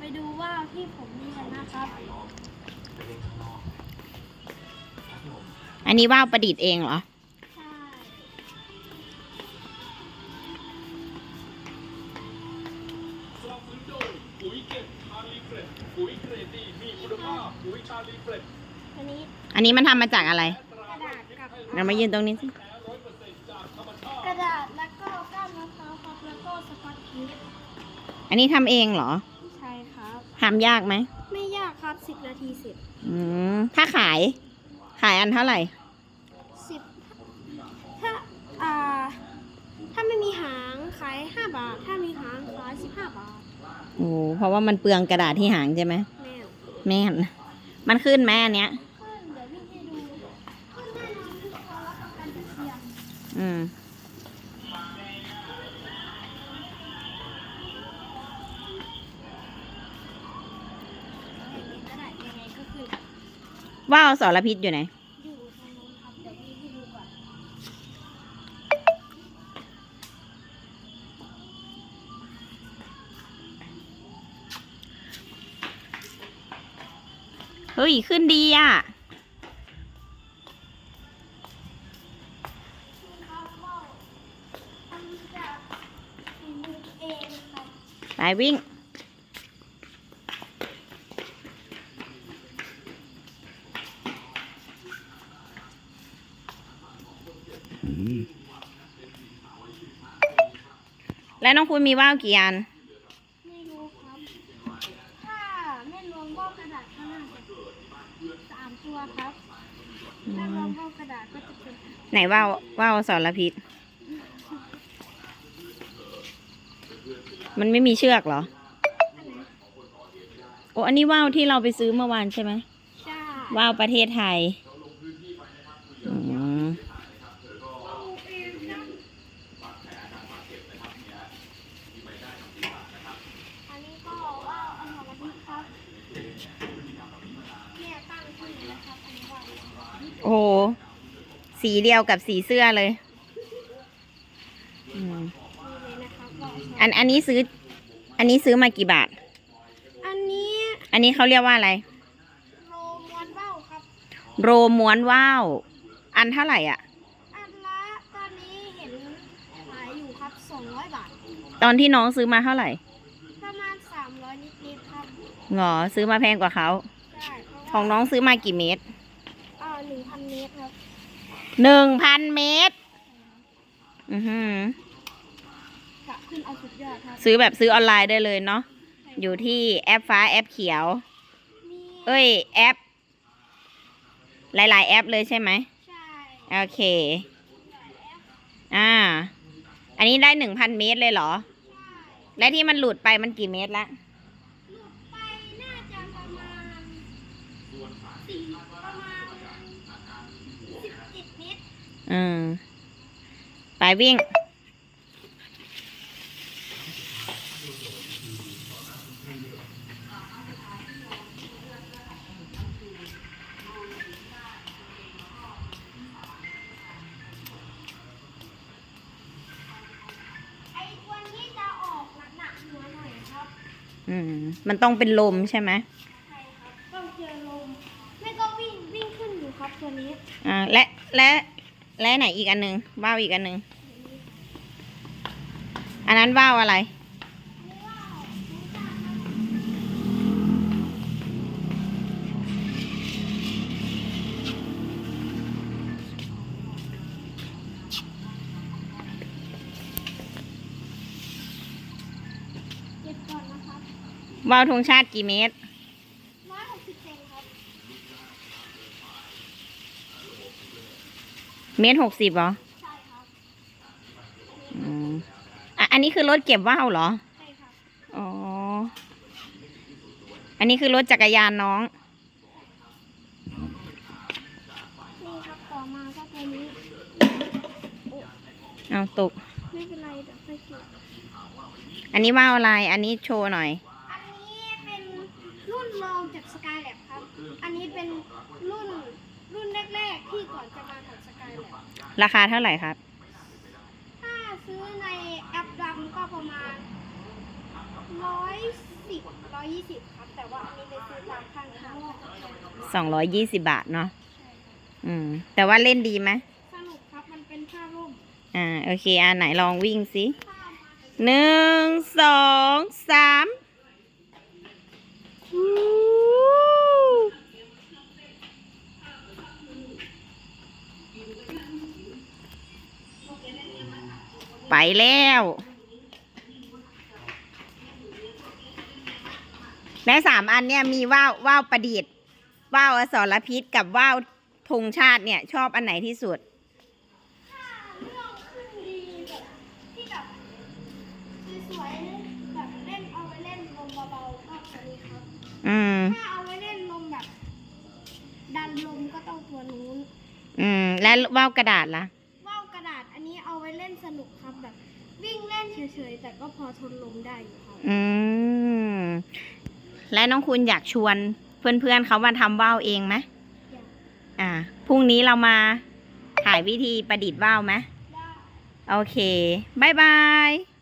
ไปดูว่าวที่ผมมีกันนะครับ อันนี้ว่าวประดิษฐ์เองเหรอ ใช่ปุ๋ยเก็บชาลีเฟรดปุ๋ยเกรดดีมีคุณภาพปุ๋ยชาลีเฟรดอันนี้อันนี้มันทำมาจากอะไรกระดาษกับเรามายืนตรงนี้สิกระดาษแล้วก็ก้านมะพร้าวครับแล้วก็สกอตเทปอันนี้ทำเองเหรอใช่ครับ ทำยากไหม ไม่ยากครับสิบนาทีเสร็จอืมถ้าขาย ขายอันเท่าไหร่ สิบถ้าอ่าถ้าไม่มีหางขายห้าบาท ถ้ามีหางขายสิบห้าบาทโอ้เพราะว่ามันเปลืองกระดาษที่หางใช่ไหมแม่แม่นมันขึ้นไหมอันเนี้ยขึ้นเดี๋ยวพี่ให้ดูขึ้นแน่นอนที่เขารับประกันจะเทียมอืม ว่าวสารพิษอยู่ไหนอยู่ตรงนู้นครับเดี๋ยวพี่ให้ดูก่อนเฮ้ย ขึ้นดีอะครับว่าวทำจากฝีมือเองครับ ไปวิ่ง แล้วน้องคุณมีว่าวกี่อัน ไม่รู้ครับ ถ้าไม่รวมว่าวกระดาษก็น่าจะสามตัวครับ ถ้ารวมว่าวกระดาษก็จะเป็นไหนว่าวว่าวสารพิษ มันไม่มีเชือกเหรออันไหนโอ้อันนี้ว่าวที่เราไปซื้อเมื่อวานใช่ไหมใช่ว่าวประเทศไทย อืม อันนี้ก็ว่าวอันของวันนี้ครับเนี่ยตั้งขึ้นแล้วครับอันนี้ว่าว โอ้โห สีเดียวกับสีเสื้อเลยอืมนี่เลยนะครับว่าวอันอันนี้ซื้อ อันนี้ซื้อมากี่บาท อันนี้อันนี้เขาเรียกว่าอะไร โรมวนว่าวครับ โรม้วนว่าว อันเท่าไหร่อะ อันละตอนนี้เห็นขายอยู่ครับ 200 บาท ตอนที่น้องซื้อมาเท่าไหร่ประมาณ 300 นิดๆครับหรอซื้อมาแพงกว่าเขา ใช่เพราะของน้องซื้อมากี่เมตร อ่าหนึ่งพันเม ตรครับหนึ่งพันเมตร อือหือกะขึ้นเอาสุดยอดครับซื้อแบบซื้อออนไลน์ได้เลยเนาะ อยู่ที่แอปฟ้าแอปเขียว มีเอ้ย แอป หลาย ๆ แอปเลยใช่ไหม ใช่โอเค อ่า อันนี้ได้หนึ่งพันเมตรเลยเหรอ และที่มันหลุดไปมันกี่เมตรละ หลุดไปน่าจะประมาณ สี่ประมาณสิบเจ็ดเมตรอืมไปวิ่ง ไอ้ตัวนี้จะออกหนักๆหัวหน่อยครับ อืม มันต้องเป็นลมใช่ไหม ใช่ครับต้องเจอลมไม่ก็วิ่งวิ่งขึ้นอยู่ครับตัว นี้อ่าและและและไหนอีกอันหนึ่งว่าวอีกอันหนึ่งอันนั้นว่าวอะไร เก็บก่อนนะครับว่าวธงชาติกี่เมตร ร้อยหกสิบเซนครับ เมตรหกสิบเหรอใช่ครับอืมอะอันนี้คือรถเก็บว่าวเหรอ ใช่ครับอ๋อ อันนี้คือรถจักรยานน้อง นี่ครับต่อมาก็ตัวนี้เอาตก ไม่เป็นไรเดี๋ยวค่อยเก็บอันนี้ว่าวอะไร อันนี้โชว์หน่อย อันนี้เป็นรุ่นรองจากสกายแลบครับ อันนี้เป็นรุ่นรุ่นแรกๆที่ก่อนจะมาของสกายแลบ ราคาเท่าไหร่ครับ ถ้าซื้อในแอปดำก็ประมาณร้อยสิบร้อยยี่สิบครับ แต่ว่าอันนี้ไปซื้อตามข้างทางก็จะแพงสองร้อยยี่สิบาทเนาะใช่ครับอืม แต่ว่าเล่นดีไหมสนุกครับมันเป็นผ้าร่มอ่า โอเค อ่าไหนลองวิ่งสิผ้ามาหนึ่งสองสามวู้ ไปแล้ว และสามอันเนี่ยมีว่าวว่าวประดิษฐ์ว่าวอสรพิษกับว่าวธงชาติเนี่ย ชอบอันไหนที่สุดถ้าเรื่องขึ้นดีแบบที่แบบสวยๆแบบเล่นเอาไว้เล่นลมเบาๆก็ตัวนี้ครับอืมถ้าเอาไว้เล่นลมแบบ ดันลมก็ต้องตัวนู้น อืม และว่าวกระดาษล่ะ วิ่งเล่นเฉยๆ แต่ก็พอทนลมได้อยู่ครับอืม และน้องคุณอยากชวนเพื่อนๆเขามาทำว่าวเองไหมอยากอ่าพรุ่งนี้เรามาถ่ายวิธีประดิษฐ์ว่าวไหมได้ โอเคบ๊ายบาย